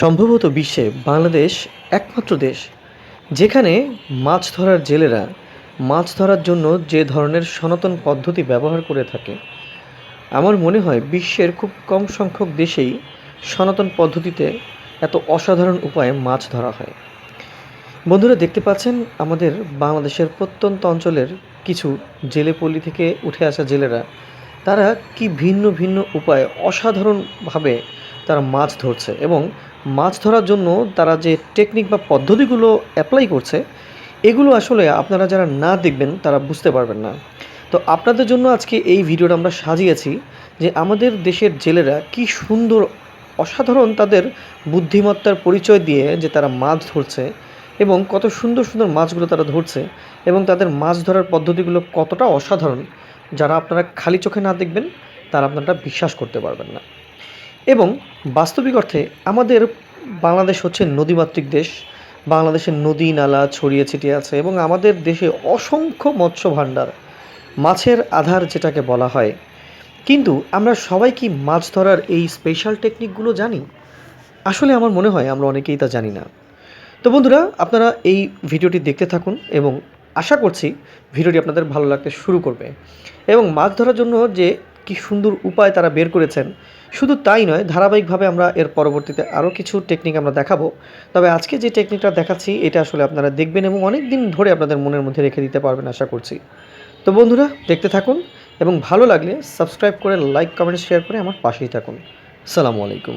সম্ভবত বিশ্বে বাংলাদেশ একমাত্র দেশ, যেখানে মাছ ধরার জেলেরা মাছ ধরার জন্য যে ধরনের সনাতন পদ্ধতি ব্যবহার করে থাকে। আমার মনে হয় বিশ্বের খুব কম সংখ্যক দেশেই সনাতন পদ্ধতিতে এত অসাধারণ উপায়ে মাছ ধরা হয়। বন্ধুরা, দেখতে পাচ্ছেন আমাদের বাংলাদেশের প্রত্যন্ত অঞ্চলের কিছু জেলেপল্লী থেকে উঠে আসা জেলেরা, তারা কি ভিন্ন ভিন্ন উপায়ে অসাধারণভাবে তারা মাছ ধরছে এবং মাছ ধরার জন্য তারা যে টেকনিক বা পদ্ধতিগুলো অ্যাপ্লাই করছে, এগুলো আসলে আপনারা যারা না দেখবেন তারা বুঝতে পারবেন না। তো আপনাদের জন্য আজকে এই ভিডিওটা আমরা সাজিয়েছি যে আমাদের দেশের জেলেরা কি সুন্দর, অসাধারণ তাদের বুদ্ধিমত্তার পরিচয় দিয়ে যে তারা মাছ ধরছে এবং কত সুন্দর সুন্দর মাছগুলো তারা ধরছে এবং তাদের মাছ ধরার পদ্ধতিগুলো কতটা অসাধারণ, যারা আপনারা খালি চোখে না দেখবেন, তারা আপনারা বিশ্বাস করতে পারবেন না। এবং বাস্তবিক অর্থে আমাদের বাংলাদেশ হচ্ছে নদীমাতৃক দেশ। বাংলাদেশের নদী নালা ছড়িয়ে ছিটিয়ে আছে এবং আমাদের দেশে অসংখ্য মৎস্য ভাণ্ডার, মাছের আধার যেটাকে বলা হয়। কিন্তু আমরা সবাই কি মাছ ধরার এই স্পেশাল টেকনিকগুলো জানি? আসলে আমার মনে হয় আমরা অনেকেই তা জানি না। তো বন্ধুরা, আপনারা এই ভিডিওটি দেখতে থাকুন এবং আশা করছি ভিডিওটি আপনাদের ভালো লাগতে শুরু করবে। এবং মাছ ধরার জন্য যে কি সুন্দর উপায় তারা বের করেছেন। শুধু তাই নয়, ধারাবাহিকভাবে আমরা এর পরবর্তীতে আরও কিছু টেকনিক আমরা দেখাবো। তবে আজকে যে টেকনিকটা দেখাচ্ছি, এটা আসলে আপনারা দেখবেন এবং অনেক দিন ধরে আপনাদের মনের মধ্যে রেখে দিতে পারবেন আশা করছি। তো বন্ধুরা, দেখতে থাকুন এবং ভালো লাগলে সাবস্ক্রাইব করে লাইক কমেন্ট শেয়ার করে আমার পাশেই থাকুন। সালামু আলাইকুম।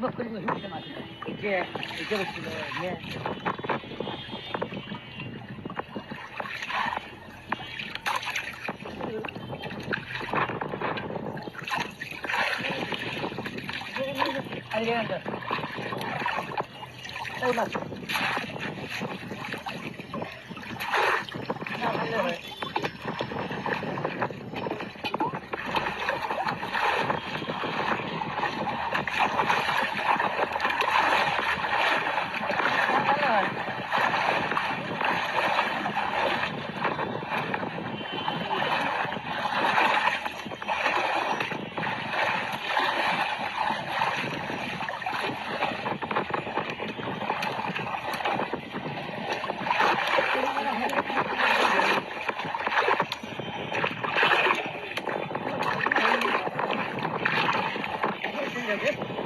僕も見てます。池、池口のね。ありがとう。うまく。Thank you.